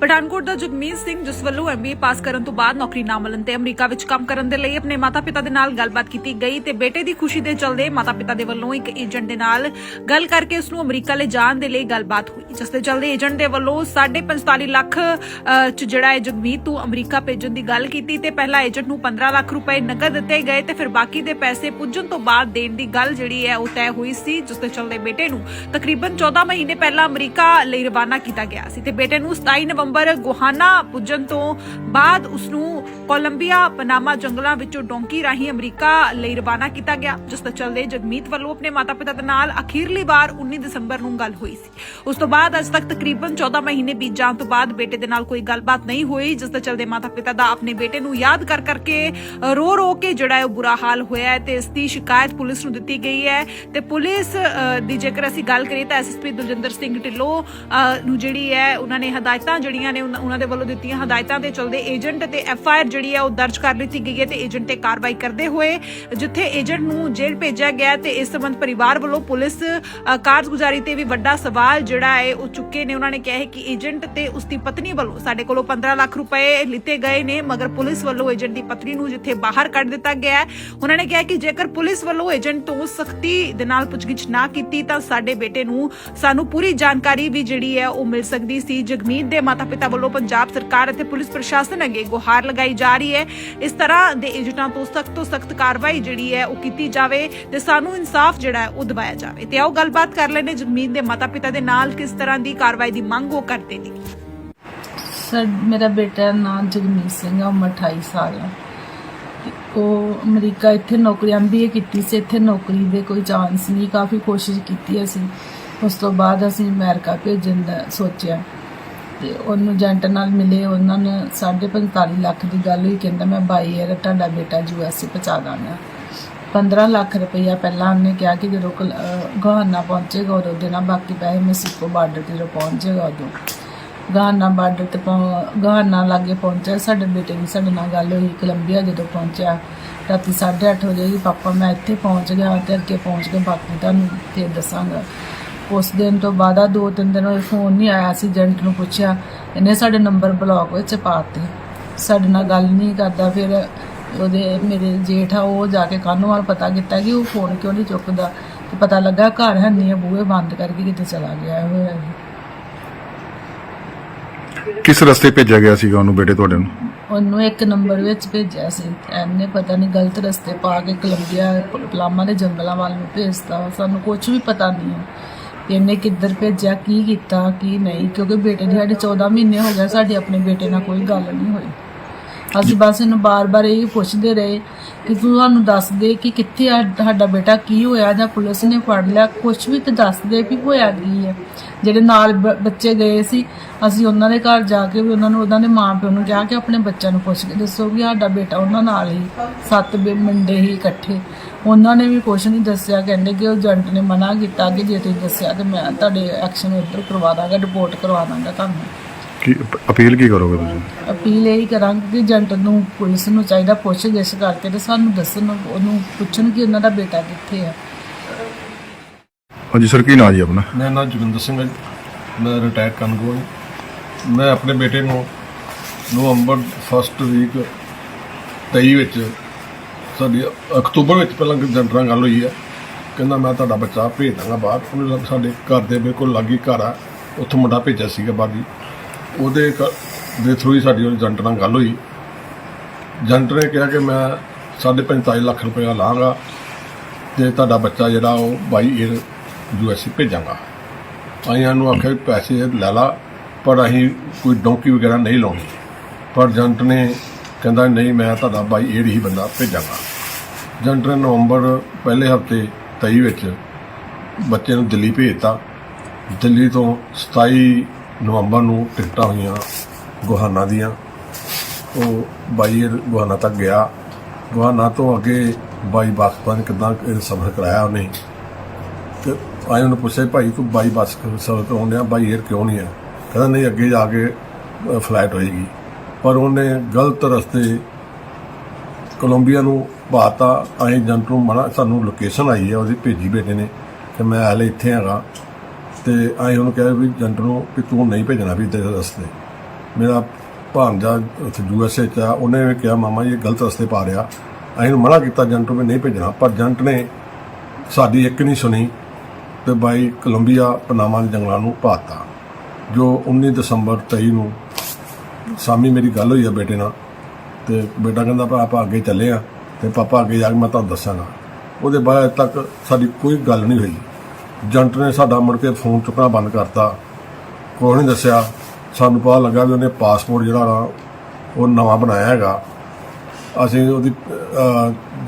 ਪਠਾਨਕੋਟ ਦਾ ਜਗਮੀਤ ਸਿੰਘ, ਜਿਸ ਵੱਲੋਂ ਐਮਬੀਏ ਪਾਸ ਕਰਨ ਤੋਂ ਬਾਅਦ ਨੌਕਰੀ ਨਾ ਮਿਲਣ ਤੇ ਅਮਰੀਕਾ ਵਿੱਚ ਕੰਮ ਕਰਨ ਦੇ ਲਈ ਆਪਣੇ ਮਾਤਾ-ਪਿਤਾ ਦੇ ਨਾਲ ਗੱਲਬਾਤ ਕੀਤੀ ਗਈ ਤੇ ਬੇਟੇ ਦੀ ਖੁਸ਼ੀ ਦੇ ਚਲਦੇ ਮਾਤਾ-ਪਿਤਾ ਦੇ ਵੱਲੋਂ ਇੱਕ ਏਜੰਟ ਦੇ ਨਾਲ ਗੱਲ ਕਰਕੇ ਉਸ ਨੂੰ ਅਮਰੀਕਾ ਲੈ ਜਾਣ ਦੇ ਲਈ ਗੱਲਬਾਤ ਹੋਈ, ਜਿਸ ਦੇ ਚਲਦੇ ਏਜੰਟ ਦੇ ਵੱਲੋਂ 45 ਲੱਖ ਚ ਜਿਹੜਾ ਹੈ ਜਗਮੀਤ ਨੂੰ ਅਮਰੀਕਾ ਭੇਜਣ ਦੀ ਗੱਲ ਕੀਤੀ ਤੇ ਪਹਿਲਾ ਏਜੰਟ ਨੂੰ 15 ਲੱਖ ਰੁਪਏ ਨਕਦ ਦਿੱਤੇ ਗਏ ਤੇ ਫਿਰ ਬਾਕੀ ਦੇ ਪੈਸੇ ਪੁੱਜਣ ਤੋਂ ਬਾਅਦ ਦੇਣ ਦੀ ਗੱਲ ਜਿਹੜੀ ਹੈ ਉਹ ਤੈਅ ਹੋਈ ਸੀ, ਜਿਸ ਦੇ ਚਲਦੇ ਬੇਟੇ ਨੂੰ ਤਕਰੀਬਨ 14 ਮਹੀਨੇ ਪਹਿਲਾਂ ਅਮਰੀਕਾ ਲਈ ਰਵਾਨਾ ਕੀਤਾ ਗਿਆ ਸੀ ਤੇ ਬੇਟੇ ਨੂੰ 27 ਨਵੰਬਰ ਗੁਹਾਨਾ ਪੁੱਜਣ ਤੋਂ ਬਾਅਦ ਉਸ ਨੂੰ ਕੋਲੰਬੀਆ ਪਨਾਮਾ ਜੰਗਲਾਂ ਵਿੱਚੋਂ ਡੋਂਕੀ ਰਾਹੀਂ ਅਮਰੀਕਾ ਲਈ ਰਵਾਨਾ ਕੀਤਾ ਗਿਆ, ਜਿਸ ਦੇ ਚਲਦੇ ਜਗਮੀਤ ਵੱਲੋਂ ਆਪਣੇ ਮਾਤਾ-ਪਿਤਾ ਦੇ ਨਾਲ ਅਖੀਰਲੀ ਵਾਰ 19 ਦਸੰਬਰ ਨੂੰ ਗੱਲ ਹੋਈ ਸੀ। ਉਸ ਤੋਂ ਬਾਅਦ ਅੱਜ ਤੱਕ ਤਕਰੀਬਨ 14 ਮਹੀਨੇ ਬੀਤ ਜਾਣ ਤੋਂ ਬਾਅਦ ਬੇਟੇ ਦੇ ਨਾਲ ਕੋਈ ਗੱਲਬਾਤ ਨਹੀਂ ਹੋਈ, ਜਿਸ ਦੇ ਚਲਦੇ ਮਾਤਾ-ਪਿਤਾ ਦਾ ਆਪਣੇ ਬੇਟੇ ਨੂੰ ਯਾਦ ਕਰ ਕਰਕੇ ਰੋ ਰੋ ਕੇ ਜਿਹੜਾ ਉਹ ਬੁਰਾ ਹਾਲ ਹੋਇਆ ਹੈ ਤੇ ਇਸ ਦੀ ਸ਼ਿਕਾਇਤ ਪੁਲਿਸ ਨੂੰ ਦਿੱਤੀ ਗਈ ਹੈ। ਤੇ ਪੁਲਿਸ ਦੀ ਜੇਕਰ ਅਸੀਂ ਗੱਲ ਕਰੀਏ ਤਾਂ ਐਸਐਸਪੀ ਦਲਜਿੰਦਰ ਸਿੰਘ ਢਿੱਲੋਂ ਨੂੰ ਜਿਹੜੀ ਹੈ, ਉਹਨਾਂ ਨੇ ਹਦਾਇਤਾਂ ਜਿਹੜੀਆਂ ਨੇ ਉਹਨਾਂ ਉਹਨਾਂ ਦੇ ਵੱਲੋਂ ਦਿੱਤੀਆਂ ਹਦਾਇਤਾਂ ਦੇ ਚਲਦੇ ਏਜੰਟ ਤੇ ਐਫਆਈਆਰ ਜਿਹੜੀ ਹੈ ਉਹ ਦਰਜ ਕਰ ਲਿੱਤੀ ਗਈ ਹੈ ਤੇ ਏਜੰਟ ਤੇ ਕਾਰਵਾਈ ਕਰਦੇ ਹੋਏ ਜਿੱਥੇ ਏਜੰਟ ਨੂੰ ਜੇਲ੍ਹ ਭੇਜਿਆ ਗਿਆ ਤੇ ਇਸ ਸੰਬੰਧ ਪਰਿਵਾਰ ਵੱਲੋਂ ਪੁਲਿਸ ਕਾਰਜਗੁਜ਼ਾਰੀ ਤੇ ਵੀ ਵੱਡਾ ਸਵਾਲ ਜਿਹੜਾ ਹੈ ਉਹ ਚੁੱਕੇ ਨੇ। ਉਹਨਾਂ ਨੇ ਕਿਹਾ ਹੈ ਕਿ ਏਜੰਟ ਤੇ ਉਸ ਦੀ ਪਤਨੀ ਵੱਲੋਂ ਸਾਡੇ ਕੋਲੋਂ 15 ਲੱਖ ਰੁਪਏ ਲਿੱਤੇ ਗਏ ਨੇ, ਮਗਰ ਪੁਲਿਸ ਵੱਲੋਂ ਏਜੰਟ ਦੀ ਪਤਨੀ ਨੂੰ ਜਿੱਥੇ ਬਾਹਰ ਕੱਢ ਦਿੱਤਾ ਗਿਆ ਉਹਨਾਂ ਨੇ ਕਿਹਾ ਕਿ ਜੇਕਰ ਪੁਲਿਸ ਵੱਲੋਂ ਏਜੰਟ ਤੋਂ ਸਖਤੀ ਦੇ ਨਾਲ ਪੁੱਛਗਿੱਛ ਨਾ ਕੀਤੀ ਤਾਂ ਸਾਡੇ ਬੇਟੇ ਨੂੰ ਸਾਨੂੰ ਪੂਰੀ ਜਾਣਕਾਰੀ ਵੀ ਜਿਹੜੀ ਹੈ ਉਹ ਮਿਲ ਸਕਦੀ ਸੀ। ਜਗਮੀਤ ਦੇ ਮਾਤਾ ਪਿਤਾ ਵੱਲੋਂ ਪੰਜਾਬ ਸਰਕਾਰ ਅਤੇ ਪੁਲਿਸ ਪ੍ਰਸ਼ਾਸਨ ਅੱਗੇ ਗੁਹਾਰ ਲਗਾਈ ਜਾ ਰਹੀ ਹੈ। ਇਸ ਤਰ੍ਹਾਂ ਦੇ ਏਜੰਟਾਂ ਤੋਂ ਸਖਤ ਤੋਂ ਸਖਤ ਕਾਰਵਾਈ ਜਿਹੜੀ ਹੈ ਉਹ ਕੀਤੀ ਜਾਵੇ ਤੇ ਸਾਨੂੰ ਇਨਸਾਫ ਜਿਹੜਾ ਹੈ ਉਹ ਦਿਵਾਇਆ ਜਾਵੇ। ਤੇ ਆਓ ਗੱਲਬਾਤ ਕਰ ਲੈਣੇ ਜਗਮੀਤ ਦੇ ਮਾਤਾ-ਪਿਤਾ ਦੇ ਨਾਲ ਕਿਸ ਤਰ੍ਹਾਂ ਦੀ ਕਾਰਵਾਈ ਦੀ ਮੰਗ ਉਹ ਕਰਦੇ ਨੇ? ਸਰ, ਮੇਰਾ ਬੇਟਾ ਦਾ ਨਾਮ ਜਗਮੀਤ ਸਿੰਘ ਆ, ਉਮਰ 28 ਸਾਲ ਆ। ਤੇ ਉਹ ਅਮਰੀਕਾ ਇੱਥੇ ਨੌਕਰੀ ਐਮਬੀਏ ਕੀਤੀ ਸੀ। ਇੱਥੇ ਨੌਕਰੀ ਦੇ ਕੋਈ ਚਾਂਸ ਨਹੀਂ। ਕਾਫੀ ਕੋਸ਼ਿਸ਼ ਕੀਤੀ ਅਸੀਂ। ਉਸ ਤੋਂ ਬਾਅਦ ਅਸੀਂ ਅਮਰੀਕਾ ਭੇਜਣ ਦਾ ਸੋਚਿਆ। ਤੇ ਉਹਨੂੰ ਏਜੰਟ ਨਾਲ ਮਿਲੇ, ਉਹਨਾਂ ਨੇ 45 ਲੱਖ ਦੀ ਗੱਲ ਹੋਈ, ਕਹਿੰਦਾ ਮੈਂ ਬਾਈ ਏਅਰ ਤੁਹਾਡਾ ਬੇਟਾ ਯੂਐਸਏ ਪਹੁੰਚਾ ਦਾਂਗਾ। 15 ਲੱਖ ਰੁਪਈਆ ਪਹਿਲਾਂ ਉਹਨੇ ਕਿਹਾ ਕਿ ਜਦੋਂ ਕੋਲ- ਅਹ ਗਹਾਨਾ ਪਹੁੰਚੇਗਾ ਉਦੋਂ ਦੇਣਾ ਬਾਕੀ ਪੈਸੇ ਮੈਕਸੀਕੋ ਬਾਰਡਰ ਤੇ ਜਦੋਂ ਪਹੁੰਚੇਗਾ ਉਦੋਂ। ਗਹਾਨਾ ਬਾਰਡਰ ਤੇ ਪਹੁੰ- ਗਾਨਾ ਲਾਗੇ ਪਹੁੰਚਿਆ, ਸਾਡੇ ਬੇਟੇ ਦੀ ਸਾਡੇ ਨਾਲ ਗੱਲ ਹੋਈ, ਕੋਲੰਬੀਆ ਜਦੋਂ ਪਹੁੰਚਿਆ, ਰਾਤੀ 8:30 ਵਜੇ ਹੀ ਪਾਪਾ ਮੈਂ ਇੱਥੇ ਪਹੁੰਚ ਗਿਆ, ਤੇ ਅੱਗੇ ਪਹੁੰਚ ਕੇ ਬਾਕੀ ਤੁਹਾਨੂੰ ਫਿਰ ਦੱਸਾਂਗਾ। ਉਸ ਦਿਨ ਤੋਂ ਬਾਅਦ ਆ ਦੋ ਤਿੰਨ ਦਿਨ ਹੋਏ ਫੋਨ ਨਹੀਂ ਆਇਆ ਸੀ ਏਜੰਟ ਨੂੰ ਪੁੱਛਿਆ। ਇਹਨੇ ਸਾਡੇ ਨੰਬਰ ਬਲੌਕ ਵਿੱਚ ਪਾਤੇ। ਸਾਡੇ ਨਾਲ ਗੱਲ ਨਹੀਂ ਕਰਦਾ ਫਿਰ ਉਹਦੇ ਮੇਰੇ ਜੇਠ ਆ ਉਹ ਜਾ ਕੇ ਕਾਨੂੰਵਾਲ ਪਤਾ ਕੀਤਾ ਕਿ ਉਹ ਫੋਨ ਕਿਉਂ ਨਹੀਂ ਚੁੱਕਦਾ। ਤੇ ਪਤਾ ਲੱਗਾ ਘਰ ਹੈ ਨਹੀਂ ਬੂਹੇ ਬੰਦ ਕਰਕੇ ਕਿਤੇ ਚਲਾ ਗਿਆ ਹੋਇਆ ਕਿਸ ਰਸਤੇ ਭੇਜਿਆ ਗਿਆ ਸੀਗਾ ਉਹਨੂੰ ਬੇਟੇ ਤੁਹਾਡੇ ਨੂੰ? ਉਹਨੂੰ ਇੱਕ ਨੰਬਰ ਵਿੱਚ ਭੇਜਿਆ ਸੀ। ਐਨੇ ਪਤਾ ਨਹੀਂ ਗਲਤ ਰਸਤੇ ਪਾ ਕੇ ਕੋਲੰਬੀਆ ਪਲਾਮਾ ਦੇ ਜੰਗਲਾਂ ਵੱਲ ਨੂੰ ਭੇਜਤਾ। ਸਾਨੂੰ ਕੁਝ ਵੀ ਪਤਾ ਨਹੀਂ ਇਹਨੇ ਕਿੱਧਰ ਭੇਜਿਆ, ਕੀ ਕੀਤਾ, ਕੀ ਨਹੀਂ, ਕਿਉਂਕਿ ਬੇਟੇ ਦੀ ਸਾਡੇ 14 ਮਹੀਨੇ ਹੋ ਗਏ, ਸਾਡੇ ਆਪਣੇ ਬੇਟੇ ਨਾਲ ਕੋਈ ਗੱਲ ਨਹੀਂ ਹੋਈ। ਅਸੀਂ ਬਸ ਇਹਨੂੰ ਬਾਰ-ਬਾਰ ਇਹ ਪੁੱਛਦੇ ਰਹੇ ਕਿ ਤੂੰ ਸਾਨੂੰ ਦੱਸ ਦੇ ਕਿ ਕਿੱਥੇ ਆ, ਸਾਡਾ ਬੇਟਾ ਕੀ ਹੋਇਆ, ਜਾਂ ਪੁਲਿਸ ਨੇ ਫੜ ਲਿਆ ਕੁਝ ਵੀ ਤੇ ਦੱਸ ਦੇ ਵੀ ਹੋਇਆ ਕੀ ਹੈ। ਜਿਹੜੇ ਨਾਲ ਬੱਚੇ ਗਏ ਸੀ, ਅਸੀਂ ਉਹਨਾਂ ਦੇ ਘਰ ਜਾ ਕੇ ਵੀ ਉਹਨਾਂ ਨੂੰ, ਉਹਨਾਂ ਦੇ ਮਾਂ ਪਿਓ ਨੂੰ ਜਾ ਕੇ ਆਪਣੇ ਬੱਚਿਆਂ ਨੂੰ ਪੁੱਛ ਕੇ ਦੱਸੋ ਕਿ ਸਾਡਾ ਬੇਟਾ ਉਹਨਾਂ ਨਾਲ ਹੀ, ਸੱਤ ਮੁੰਡੇ ਹੀ ਇਕੱਠੇ। ਉਹਨਾਂ ਨੇ ਵੀ ਕੁਝ ਨਹੀਂ ਦੱਸਿਆ ਕਹਿੰਦੇ ਕਿ ਉਹ ਏਜੰਟ ਨੇ ਮਨਾ ਕੀਤਾ ਕਿ ਜੇ ਤੁਸੀਂ ਦੱਸਿਆ ਤੇ ਮੈਂ ਤੁਹਾਡੇ ਐਕਸ਼ਨ ਉੱਧਰ ਕਰਵਾ ਦਾਂਗਾ ਰਿਪੋਰਟ ਕਰਵਾ ਦਾਂਗਾ ਤੁਹਾਨੂੰ। ਕੀ ਅਪ- ਅਪੀਲ ਕੀ ਕਰੋਗੇ ਤੁਸੀਂ? ਅਪੀਲ ਇਹ ਕਰਾਂਗੇ ਕਿ ਏਜੰਟ ਨੂੰ ਪੁਲਿਸ ਨੂੰ ਚਾਹੀਦਾ ਪੁੱਛ ਗਿੱਛ ਕਰਕੇ ਤੇ ਸਾਨੂੰ ਦੱਸਣ ਉਹਨੂੰ ਪੁੱਛਣ ਕਿ ਉਹਨਾਂ ਦਾ ਬੇਟਾ ਕਿੱਥੇ ਹੈ ਹਾਂਜੀ ਸਰ ਕੀ ਨਾਂ ਜੀ ਆਪਣਾ? ਮੇਰਾ ਨਾਮ ਜੋਗਿੰਦਰ ਸਿੰਘ ਹੈ ਜੀ। ਮੈਂ ਰਿਟਾਇਰ ਕਨਗੋ ਹਾਂ ਮੈਂ ਆਪਣੇ ਬੇਟੇ ਨੂੰ ਨਵੰਬਰ ਫਸਟ ਵੀਕ 23 ਵਿੱਚ ਸਾਡੀ ਅਕਤੂਬਰ ਵਿੱਚ ਪਹਿਲਾਂ ਏਜੰਟ ਗੱਲ ਹੋਈ ਹੈ। ਕਹਿੰਦਾ ਮੈਂ ਤੁਹਾਡਾ ਬੱਚਾ ਭੇਜ ਦਾਂਗਾ ਬਾਹਰ। ਉਹਨੇ ਸਾਡੇ ਘਰ ਦੇ ਬਿਲਕੁਲ ਲਾਗੀ ਘਰ ਆ। ਉੱਥੋਂ ਮੁੰਡਾ ਭੇਜਿਆ ਸੀਗਾ ਬਾਦੀ ਉਹਦੇ ਘ- ਦੇ ਥਰੂ ਹੀ ਸਾਡੀ ਏਜੰਟ ਨਾਲ ਗੱਲ ਹੋਈ। ਏਜੰਟ ਨੇ ਕਿਹਾ ਕਿ ਮੈਂ 45 ਲੱਖ ਰੁਪਇਆ ਲਾਂਗਾ ਤੇ ਤੁਹਾਡਾ ਬੱਚਾ ਜਿਹੜਾ ਉਹ ਬਾਈ ਏਅਰ ਯੂਐਸਏ ਭੇਜਾਂਗਾ। ਆਇਆਂ ਨੂੰ ਆਖਿਆ ਪੈਸੇ ਲੈ ਲਾ, ਪਰ ਅਸੀਂ ਕੋਈ ਡੌਂਕੀ ਵਗੈਰਾ ਨਹੀਂ ਲਾਉਣੀ। ਪਰ ਜੰਟ ਨੇ ਕਹਿੰਦਾ, ਨਹੀਂ, ਮੈਂ ਤੁਹਾਡਾ ਬਾਈ ਏਅਰ ਹੀ ਬੰਦਾ ਭੇਜਾਂਗਾ। ਏਜੰਟ ਨਵੰਬਰ ਪਹਿਲੇ ਹਫ਼ਤੇ 23 ਵਿੱਚ ਬੱਚੇ ਨੂੰ ਦਿੱਲੀ ਭੇਜਤਾ। ਦਿੱਲੀ ਤੋਂ 27 ਨਵੰਬਰ ਨੂੰ ਟਿਕਟਾਂ ਹੋਈਆਂ ਗੁਹਾਨਾ ਦੀਆਂ। ਉਹ ਬਾਈ ਏਅਰ ਗੁਹਾਨਾ ਤੱਕ ਗਿਆ। ਗੁਹਾਨਾ ਤੋਂ ਅੱਗੇ ਬਾਈ ਬੱਸ ਪਤਾ ਨਹੀਂ ਕਿੱਦਾਂ ਇਹ ਸਫ਼ਰ ਕਰਾਇਆ ਉਹਨੇ। ਤੇ ਆਏ ਉਹਨੂੰ ਪੁੱਛਿਆ, ਭਾਈ, ਤੂੰ ਬਾਈ ਬੱਸ ਸਫ਼ਰ ਕਰਾਉਣ ਆ ਬਾਈ ਏਅਰ ਕਿਉਂ ਨਹੀਂ ਹੈ? ਕਹਿੰਦਾ, ਨਹੀਂ, ਅੱਗੇ ਜਾ ਕੇ ਫਲਾਈਟ ਹੋਏਗੀ। ਪਰ ਉਹਨੇ ਗਲਤ ਰਸਤੇ ਕੋਲੰਬੀਆ ਨੂੰ ਪਾਤਾ ਅਸੀਂ ਜੰਟ ਨੂੰ ਮਨਾ ਸਾਨੂੰ ਲੋਕੇਸ਼ਨ ਆਈ ਹੈ, ਉਹਦੀ ਭੇਜੀ ਬੇਟੇ ਨੇ ਕਿ ਮੈਂ ਹਲੇ ਇੱਥੇ ਹੈਗਾ। ਤੇ ਅਸੀਂ ਉਹਨੂੰ ਕਿਹਾ ਵੀ ਜੰਟ ਨੂੰ ਵੀ ਤੂੰ ਨਹੀਂ ਭੇਜਣਾ ਵੀ ਤੇਰੇ ਰਸਤੇ। ਮੇਰਾ ਭਾਂਜਾ ਉੱਥੇ ਯੂਐਸਏ ਚ ਆ, ਉਹਨੇ ਵੀ ਕਿਹਾ, ਮਾਮਾ ਜੀ, ਇਹ ਗਲਤ ਰਸਤੇ ਪਾ ਰਿਹਾ। ਅਸੀਂ ਇਹਨੂੰ ਮਨਾ ਕੀਤਾ ਜੰਟ ਨੂੰ ਵੀ ਨਹੀਂ ਭੇਜਣਾ, ਪਰ ਜੰਟ ਨੇ ਸਾਡੀ ਇੱਕ ਨਹੀਂ ਸੁਣੀ ਤੇ ਬਾਈ ਕੋਲੰਬੀਆ ਪਨਾਮਾ ਦੇ ਜੰਗਲਾਂ ਨੂੰ ਪਾਤਾ ਜੋ 19 ਦਸੰਬਰ 23 ਨੂੰ ਸਾਮੀ ਮੇਰੀ ਗੱਲ ਹੋਈ ਆ ਬੇਟੇ ਨਾਲ ਤੇ ਬੇਟਾ ਕਹਿੰਦਾ ਭਾ ਆਪਾਂ ਅੱਗੇ ਚੱਲੇ ਆ ਤੇ ਪਾਪਾ ਅੱਗੇ ਜਾ ਕੇ ਮੈਂ ਤੁਹਾਨੂੰ ਦੱਸਾਂਗਾ। ਉਹਦੇ ਬਾਅਦ ਤੱਕ ਸਾਡੀ ਕੋਈ ਗੱਲ ਨਹੀਂ ਹੋਈ। ਜੰਟ ਨੇ ਸਾਡਾ ਮੁੜ ਕੇ ਫੋਨ ਚੁੱਕਣਾ ਬੰਦ ਕਰਤਾ। ਕੋਈ ਨਹੀਂ ਦੱਸਿਆ। ਸਾਨੂੰ ਪਤਾ ਲੱਗਾ ਵੀ ਉਹਨੇ ਪਾਸਪੋਰਟ ਜਿਹੜਾ ਨਾ ਉਹ ਨਵਾਂ ਬਣਾਇਆ ਹੈਗਾ। ਅਸੀਂ ਉਹਦੀ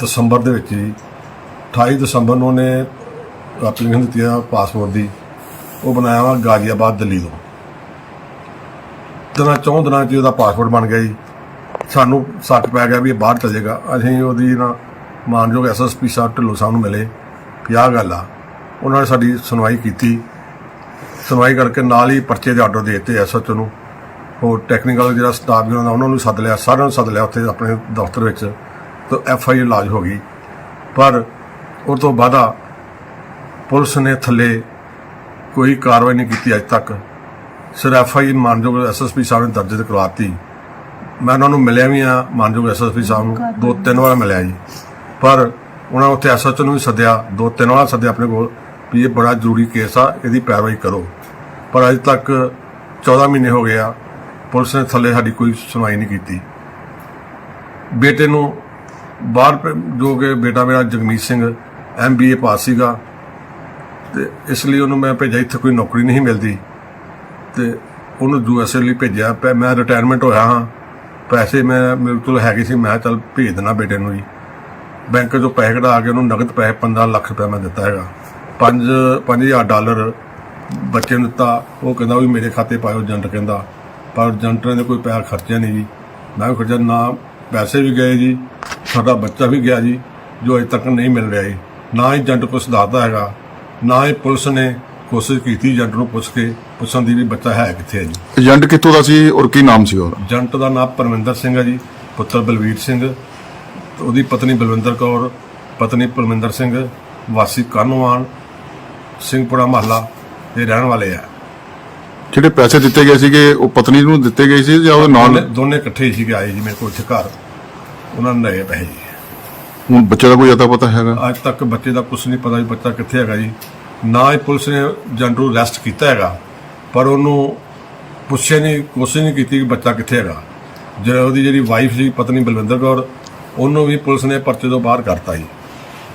ਦਸੰਬਰ ਦੇ ਵਿੱਚ ਹੀ 28 ਦਸੰਬਰ ਨੂੰ ਉਹਨੇ ਐਪਲੀਕੇਸ਼ਨ ਦਿੱਤੀ ਆ ਪਾਸਪੋਰਟ ਦੀ। ਉਹ ਬਣਾਇਆ ਵਾ ਗਾਜ਼ੀਆਬਾਦ ਦਿੱਲੀ ਤੋਂ। ਦਿਨਾਂ ਚੌਂ ਦਿਨਾਂ 'ਚ ਉਹਦਾ ਪਾਸਪੋਰਟ ਬਣ ਗਿਆ ਜੀ। ਸਾਨੂੰ ਸ਼ੱਕ ਪੈ ਗਿਆ ਵੀ ਇਹ ਬਾਹਰ ਚਲੇਗਾ ਅਸੀਂ ਉਹਦੀ ਨਾ ਮਾਨਯੋਗ ਐਸਐਸਪੀ ਸਾਹਿਬ ਢਿੱਲੋਂ ਸਾਹਿਬ ਨੂੰ ਮਿਲੇ। ਕਿ ਆਹ ਗੱਲ ਆ। ਉਹਨਾਂ ਨੇ ਸਾਡੀ ਸੁਣਵਾਈ ਕੀਤੀ। ਸੁਣਵਾਈ ਕਰਕੇ ਨਾਲ ਹੀ ਪਰਚੇ ਦੇ ਆਰਡਰ ਦੇ ਦਿੱਤੇ ਐਸਐਚਓ ਨੂੰ। ਹੋਰ ਟੈਕਨੀਕਲ ਜਿਹੜਾ ਸਟਾਫ ਵੀ ਉਹਨਾਂ ਦਾ, ਉਹਨਾਂ ਨੂੰ ਸੱਦ ਲਿਆ। ਸਾਰਿਆਂ ਨੂੰ ਸੱਦ ਲਿਆ ਉੱਥੇ ਆਪਣੇ ਦਫ਼ਤਰ ਵਿੱਚ। ਤੇ ਐਫ ਆਈ ਲਾਜ ਹੋ ਗਈ। ਪਰ ਉਹ ਤੋਂ ਬਾਅਦ ਪੁਲਿਸ ਨੇ ਥੱਲੇ ਕੋਈ ਕਾਰਵਾਈ ਨਹੀਂ ਕੀਤੀ ਅੱਜ ਤੱਕ। ਸਿਰ ਐਫ ਆਈ ਮਾਨਯੋਗ ਐਸਐਸਪੀ ਸਾਹਿਬ ਨੇ ਦਰਜ ਕਰਵਾਤੀ। ਮੈਂ ਉਹਨਾਂ ਨੂੰ ਮਿਲਿਆ ਵੀ ਆ ਮਾਨਯੋਗ ਐਸਐਸਪੀ ਸਾਹਿਬ ਨੂੰ। ਦੋ ਤਿੰਨ ਵਾਰ ਮਿਲਿਆ ਜੀ। ਪਰ ਉਹਨਾਂ ਉੱਥੇ ਐਸਐਚਓ ਨੂੰ ਵੀ ਸੱਦਿਆ। ਦੋ ਤਿੰਨ ਵਾਰ ਸੱਦਿਆ ਆਪਣੇ ਕੋਲ ਵੀ ਇਹ ਬੜਾ ਜ਼ਰੂਰੀ ਕੇਸ ਆ, ਇਹਦੀ ਪੈਰਵਾਈ ਕਰੋ। ਪਰ ਅਜੇ ਤੱਕ 14 ਮਹੀਨੇ ਹੋ ਗਏ ਆ, ਪੁਲਿਸ ਨੇ ਥੱਲੇ ਸਾਡੀ ਕੋਈ ਸੁਣਵਾਈ ਨਹੀਂ ਕੀਤੀ। ਬੇਟੇ ਨੂੰ ਬਾਹਰ ਜੋ ਕਿ ਬੇਟਾ ਮੇਰਾ ਜਗਮੀਤ ਸਿੰਘ ਐਮਬੀਏ ਪਾਸ ਸੀਗਾ। ਤੇ ਇਸ ਲਈ ਉਹਨੂੰ ਮੈਂ ਭੇਜਿਆ, ਇੱਥੇ ਕੋਈ ਨੌਕਰੀ ਨਹੀਂ ਮਿਲਦੀ। ਤੇ ਉਹਨੂੰ ਯੂਐਸਏ ਲਈ ਭੇਜਿਆ। ਪੈ ਮੈਂ ਰਿਟਾਇਰਮੈਂਟ ਹੋਇਆ ਹਾਂ। ਪੈਸੇ ਮੈਂ ਮੇਰੇ ਕੋਲ ਹੈਗੇ ਸੀ। ਮੈਂ ਚੱਲ ਭੇਜ ਦੇਣਾ ਬੇਟੇ ਨੂੰ ਜੀ। ਬੈਂਕ ਚੋਂ ਪੈਸੇ ਕਢਾ ਕੇ ਉਹਨੂੰ ਨਗਦ ਪੈਸੇ 15 ਲੱਖ ਰੁਪਏ ਮੈਂ ਦਿੱਤਾ ਹੈਗਾ। 5 5000 ਡਾਲਰ ਬੱਚੇ ਨੂੰ ਦਿੱਤਾ। ਉਹ ਕਹਿੰਦਾ ਵੀ ਮੇਰੇ ਖਾਤੇ ਪਾਇਓ ਏਜੰਟ ਕਹਿੰਦਾ। ਪਰ ਏਜੰਟ ਨੇ ਕੋਈ ਪੈਸਾ ਖਰਚਿਆ ਨਹੀਂ ਜੀ। ਮੈਂ ਵੀ ਖਰਚਿਆ ਨਾ ਪੈਸੇ ਵੀ ਗਏ ਜੀ। ਸਾਡਾ ਬੱਚਾ ਵੀ ਗਿਆ ਜੀ, ਜੋ ਅਜੇ ਤੱਕ ਨਹੀਂ ਮਿਲ ਰਿਹਾ ਜੀ। ਨਾ ਹੀ ਏਜੰਟ ਕੁਛ ਦੱਸਦਾ ਹੈਗਾ। ਨਾ ਹੀ ਪੁਲਿਸ ਨੇ ਕੋਸ਼ਿਸ਼ ਕੀਤੀ ਏਜੰਟ ਨੂੰ ਪੁੱਛ ਕੇ ਪੁੱਛਣ ਦੀ ਵੀ ਬੱਚਾ ਹੈ ਕਿੱਥੇ ਹੈ ਜੀ? ਏਜੰਟ ਕਿੱਥੋਂ ਦਾ ਸੀ ਔਰ ਕੀ ਨਾਮ ਸੀ ਉਹਦਾ? ਏਜੰਟ ਦਾ ਨਾਮ ਪਰਮਿੰਦਰ ਸਿੰਘ ਹੈ ਜੀ ਪੁੱਤਰ ਬਲਵੀਰ ਸਿੰਘ ਉਹਦੀ ਪਤਨੀ ਬਲਵਿੰਦਰ ਕੌਰ ਪਤਨੀ ਪਰਮਿੰਦਰ ਸਿੰਘ ਵਾਸੀ ਕਾਨੋਵਾਨ ਸਿੰਘਪੁਰਾ ਮਹੱਲਾ ਦੇ ਰਹਿਣ ਵਾਲੇ ਆ। ਜਿਹੜੇ ਪੈਸੇ ਦਿੱਤੇ ਗਏ ਸੀਗੇ ਉਹ ਪਤਨੀ ਨੂੰ ਦਿੱਤੇ ਗਏ ਸੀ ਜਾਂ ਉਹਦੇ ਨਾਲ? ਦੋਨੇ ਇਕੱਠੇ ਹੀ ਸੀਗੇ ਆਏ ਜੀ ਮੇਰੇ ਕੋਲ ਇੱਥੇ ਘਰ। ਉਹਨਾਂ ਨੇ ਲਏ ਪੈਸੇ ਜੀ। ਹੁਣ ਬੱਚੇ ਦਾ ਕੋਈ ਅਤਾ ਪਤਾ ਹੈਗਾ? ਅੱਜ ਤੱਕ ਬੱਚੇ ਦਾ ਕੁਝ ਨਹੀਂ ਪਤਾ ਵੀ ਬੱਚਾ ਕਿੱਥੇ ਹੈਗਾ ਜੀ। ਨਾ ਹੀ ਪੁਲਿਸ ਨੇ ਏਜੰਟ ਨੂੰ ਅਰੈਸਟ ਕੀਤਾ ਹੈਗਾ, ਪਰ ਉਹਨੂੰ ਪੁੱਛਿਆ ਨਹੀਂ ਕੋਸ਼ਿਸ਼ ਨਹੀਂ ਕੀਤੀ ਕਿ ਬੱਚਾ ਕਿੱਥੇ ਹੈਗਾ। ਜਿਹੜਾ ਉਹਦੀ ਜਿਹੜੀ ਵਾਈਫ ਸੀ, ਪਤਨੀ ਬਲਵਿੰਦਰ ਕੌਰ, ਉਹਨੂੰ ਵੀ ਪੁਲਿਸ ਨੇ ਪਰਚੇ ਤੋਂ ਬਾਹਰ ਕਰਤਾ ਜੀ।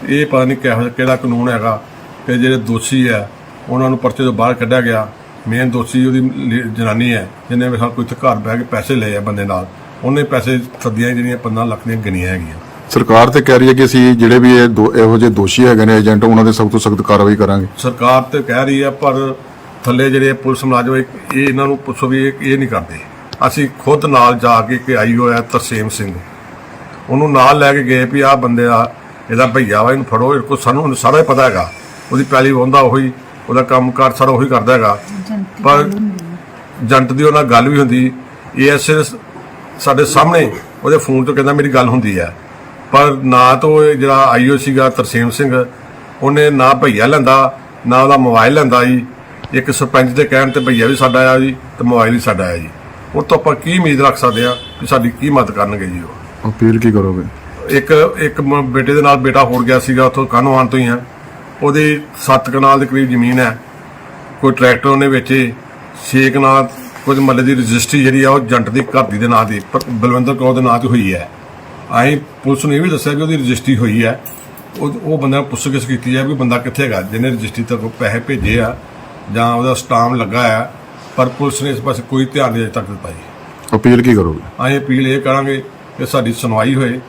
ਇਹ ਪਤਾ ਨਹੀਂ ਕਿਹੋ ਕਿਹੜਾ ਕਾਨੂੰਨ ਹੈਗਾ ਕਿ ਜਿਹੜੇ ਦੋਸ਼ੀ ਹੈ, ਉਹਨਾਂ ਨੂੰ ਪਰਚੇ ਤੋਂ ਬਾਹਰ ਕੱਢਿਆ ਗਿਆ। ਮੇਨ ਦੋਸ਼ੀ ਉਹਦੀ ਲੇ- ਜਨਾਨੀ ਹੈ, ਜਿਹਨੇ ਮੇਰੇ ਖਿਆਲ ਕੋਈ ਇੱਥੇ ਘਰ ਬਹਿ ਕੇ ਪੈਸੇ ਲਏ ਆ ਬੰਦੇ ਨਾਲ। ਉਹਨੇ ਪੈਸੇ ਸੱਦੀਆਂ ਜਿਹੜੀਆਂ 15 ਲੱਖ ਦੀਆਂ ਗਿਣੀਆਂ ਹੈਗੀਆਂ। ਸਰਕਾਰ ਤੇ ਕਹਿ ਰਹੀ ਹੈ ਕਿ ਅਸੀਂ ਜਿਹੜੇ ਵੀ ਇਹ ਦੋ- ਇਹੋ ਜਿਹੇ ਦੋਸ਼ੀ ਹੈਗੇ ਨੇ, ਏਜੰਟ, ਉਹਨਾਂ ਦੇ ਸਭ ਤੋਂ ਸਖਤ ਕਾਰਵਾਈ ਕਰਾਂਗੇ। ਸਰਕਾਰ ਤੇ ਕਹਿ ਰਹੀ ਹੈ, ਪਰ ਥੱਲੇ ਜਿਹੜੇ ਪੁਲਿਸ ਮੁਲਾਜ਼ਮ, ਇਹ ਇਹ ਇਹਨਾਂ ਨੂੰ ਪੁੱਛੋ ਵੀ ਇਹ ਇਹ ਨਹੀਂ ਕਰਦੇ। ਅਸੀਂ ਖੁਦ ਨਾਲ ਜਾ ਕੇ ਕਿ ਆਈ ਹੋਇਆ, ਤਰਸੇਮ ਸਿੰਘ। ਉਹਨੂੰ ਨਾਲ ਲੈ ਕੇ ਗਏ ਵੀ ਆਹ ਬੰਦੇ ਆ ਇਹਦਾ ਭਈਆ ਵਾ, ਇਹਨੂੰ ਫੜੋ ਇਹ ਕੋ ਸਾਨੂੰ ਸਾਰਾ ਹੀ ਪਤਾ ਹੈਗਾ। ਉਹਦੀ ਪੈਲੀ ਵਾਹੁੰਦਾ ਉਹੀ, ਉਹਦਾ ਕੰਮਕਾਰ ਸਾਰਾ ਉਹੀ ਕਰਦਾ ਹੈਗਾ। ਪਰ ਏਜੰਟ ਦੀ ਉਹਨਾਂ ਨਾਲ ਗੱਲ ਵੀ ਹੁੰਦੀ ਏਐਸਏ ਸਾਡੇ ਸਾਹਮਣੇ ਉਹਦੇ ਫੋਨ ਤੋਂ ਕਹਿੰਦਾ, ਮੇਰੀ ਗੱਲ ਹੁੰਦੀ ਹੈ। ਪਰ ਨਾ ਤਾਂ ਉਹ ਜਿਹੜਾ ਆਈਓ ਸੀਗਾ ਤਰਸੇਮ ਸਿੰਘ ਉਹਨੇ ਨਾ ਭਈਆ ਲੈਂਦਾ ਨਾ ਉਹਦਾ ਮੋਬਾਈਲ ਲੈਂਦਾ ਜੀ। ਇੱਕ ਸਰਪੰਚ ਦੇ ਕਹਿਣ ਤੇ ਭਈਆ ਵੀ ਸਾਡਾ ਆਇਆ ਜੀ ਤੇ ਮੋਬਾਈਲ ਵੀ ਸਾਡਾ ਆਇਆ ਜੀ। ਉਹ ਤੋਂ ਆਪਾਂ ਕੀ ਉਮੀਦ ਰੱਖ ਸਕਦੇ ਆ ਕਿ ਸਾਡੀ ਕੀ ਮਦਦ ਕਰਨਗੇ ਜੀ ਉਹ? ਅਪੀਲ ਕੀ ਕਰੋਗੇ? ਇੱਕ ਇੱਕ ਬੇਟੇ ਦੇ ਨਾਲ ਬੇਟਾ ਹੋਰ ਗਿਆ ਸੀਗਾ ਉੱਥੋਂ ਕਾਨੋਵਾਨ ਤੋਂ ਹੀ ਆ। ਉਹਦੀ 7 ਕਨਾਲ ਦੇ ਕਰੀਬ ਜ਼ਮੀਨ ਹੈ। ਕੋਈ ਟਰੈਕਟਰ ਉਹਨੇ ਵੇਚੇ 6 ਕਨਾਲ ਕੁਝ ਮੱਲੇ ਦੀ ਰਜਿਸਟਰੀ ਜਿਹੜੀ ਆ ਉਹ ਜੰਟ ਦੀ ਘਰ ਦੀ ਦੇ ਨਾਂ ਦੀ ਬਲਵਿੰਦਰ ਕੌਰ ਦੇ ਨਾਂ ਤੇ ਹੋਈ ਹੈ। ਅਸੀਂ ਪੁਲਿਸ ਨੂੰ ਇਹ ਵੀ ਦੱਸਿਆ ਵੀ ਉਹਦੀ ਰਜਿਸਟਰੀ ਹੋਈ ਹੈ। ਉਹ ਉਹ ਬੰਦਾ ਨੂੰ ਪੁੱਛਗਿੱਛ ਕੀਤੀ ਹੈ ਵੀ ਬੰਦਾ ਕਿੱਥੇ ਹੈਗਾ ਜਿਹਨੇ ਰਜਿਸਟਰੀ ਤੱਕ ਪੈਸੇ ਭੇਜੇ ਆ ਜਾਂ ਉਹਦਾ ਸਟਾਮ ਲੱਗਾ ਆ ਪਰ ਪੁਲਿਸ ਨੇ ਇਸ ਪਾਸੇ ਕੋਈ ਧਿਆਨ ਨਹੀਂ ਅਜੇ ਤੱਕ ਦਿੱਤਾ ਜੀ ਅਪੀਲ ਕੀ ਕਰੋਗੇ? ਅਸੀਂ ਅਪੀਲ ਇਹ ਕਰਾਂਗੇ ਕਿ ਸਾਡੀ ਸੁਣਵਾਈ ਹੋਏ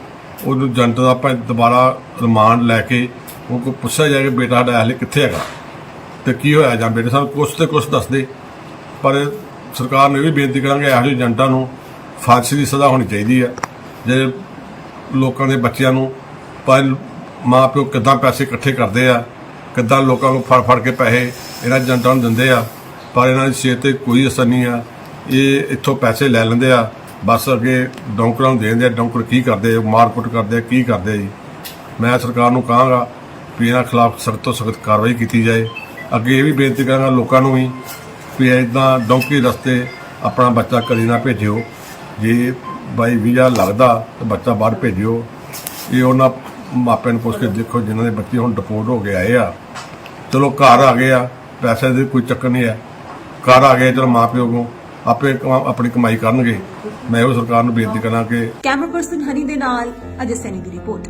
ਉਹਨੂੰ ਜੰਟ ਦਾ ਆਪਾਂ ਦੁਬਾਰਾ ਰਿਮਾਂਡ ਲੈ ਕੇ ਉਹ ਕੋ ਪੁੱਛਿਆ ਜਾਏ ਕਿ ਬੇਟਾ ਸਾਡਾ ਹਲੇ ਕਿੱਥੇ ਹੈਗਾ ਤੇ ਕੀ ਹੋਇਆ ਜਾਂ ਬੇਟੇ ਸਾਹਿਬ ਕੁਛ ਤੇ ਕੁਛ ਦੱਸ ਦੇ। ਪਰ ਸਰਕਾਰ ਨੂੰ ਇਹ ਵੀ ਬੇਨਤੀ ਕਰਾਂਗੇ ਇਹੋ ਜਿਹੇ ਏਜੰਟਾਂ ਨੂੰ ਫਾਂਸੀ ਦੀ ਸਜ਼ਾ ਹੋਣੀ ਚਾਹੀਦੀ ਹੈ ਜਿਹੜੇ ਲੋਕਾਂ ਦੇ ਬੱਚਿਆਂ ਨੂੰ ਪਰ ਮਾਂ ਪਿਓ ਕਿੱਦਾਂ ਪੈਸੇ ਇਕੱਠੇ ਕਰਦੇ ਆ, ਕਿੱਦਾਂ ਲੋਕਾਂ ਨੂੰ ਫੜ ਫੜ ਕੇ ਪੈਸੇ ਇਹਨਾਂ ਏਜੰਟਾਂ ਨੂੰ ਦਿੰਦੇ ਆ, ਪਰ ਇਹਨਾਂ ਦੀ ਸਿਹਤ ਤੇ ਕੋਈ ਅਸਰ ਨਹੀਂ ਆ। ਇਹ ਇੱਥੋਂ ਪੈਸੇ ਲੈ ਲੈਂਦੇ ਆ, ਬਸ ਅੱਗੇ ਡੌਂਕਰਾਂ ਨੂੰ ਦੇ ਦਿੰਦੇ ਆ, ਡੌਂਕਰ ਕੀ ਕਰਦੇ ਆ ਮਾਰਕੁੱਟ ਕਰਦੇ ਆ, ਕੀ ਕਰਦੇ ਆ ਜੀ। ਮੈਂ ਸਰਕਾਰ ਨੂੰ ਕਹਾਂਗਾ ਵੀ ਇਹਨਾਂ ਖਿਲਾਫ ਸਖਤ ਤੋਂ ਸਖਤ ਕਾਰਵਾਈ ਕੀਤੀ ਜਾਏ। ਅੱਗੇ ਇਹ ਵੀ ਬੇਨਤੀ ਕਰਾਂਗਾ ਲੋਕਾਂ ਨੂੰ ਵੀ ਵੀ ਇਦਾਂ ਡੌਂਕੀ ਰਸਤੇ ਆਪਣਾ ਬੱਚਾ ਕਦੀ ਨਾ ਭੇਜਿਓ। ਜੇ ਬਾਈ ਵੀਜ਼ਾ ਲੱਗਦਾ ਤਾਂ ਬੱਚਾ ਬਾਹਰ ਭੇਜਿਓ। ਇਹ ਉਹਨਾਂ ਮਾਪਿਆਂ ਨੂੰ ਪੁੱਛ ਕੇ ਦੇਖੋ ਜਿਨ੍ਹਾਂ ਦੇ ਬੱਚੇ ਹੁਣ ਡਿਪੋਰਟ ਹੋ ਕੇ ਆਏ ਆ। ਚਲੋ ਘਰ ਆ ਗਏ ਆ, ਪੈਸੇ ਦੇ ਕੋਈ ਚੱਕਰ ਨਹੀਂ ਹੈ। ਘਰ ਆ ਗਏ, ਚਲੋ ਮਾਪਿਓ ਕੋ ਆਪੇ ਆਪਣੀ ਕਮਾਈ ਕਰਨਗੇ। ਮੈਂ ਉਹ ਸਰਕਾਰ ਨੂੰ ਬੇਨਤੀ ਕਰਾਂ ਕਿ ਕੈਮਰਾ ਪਰਸਨ ਹਨੀ ਦੇ ਨਾਲ ਅਜੇ ਸੈਨੀ ਦੀ ਰਿਪੋਰਟ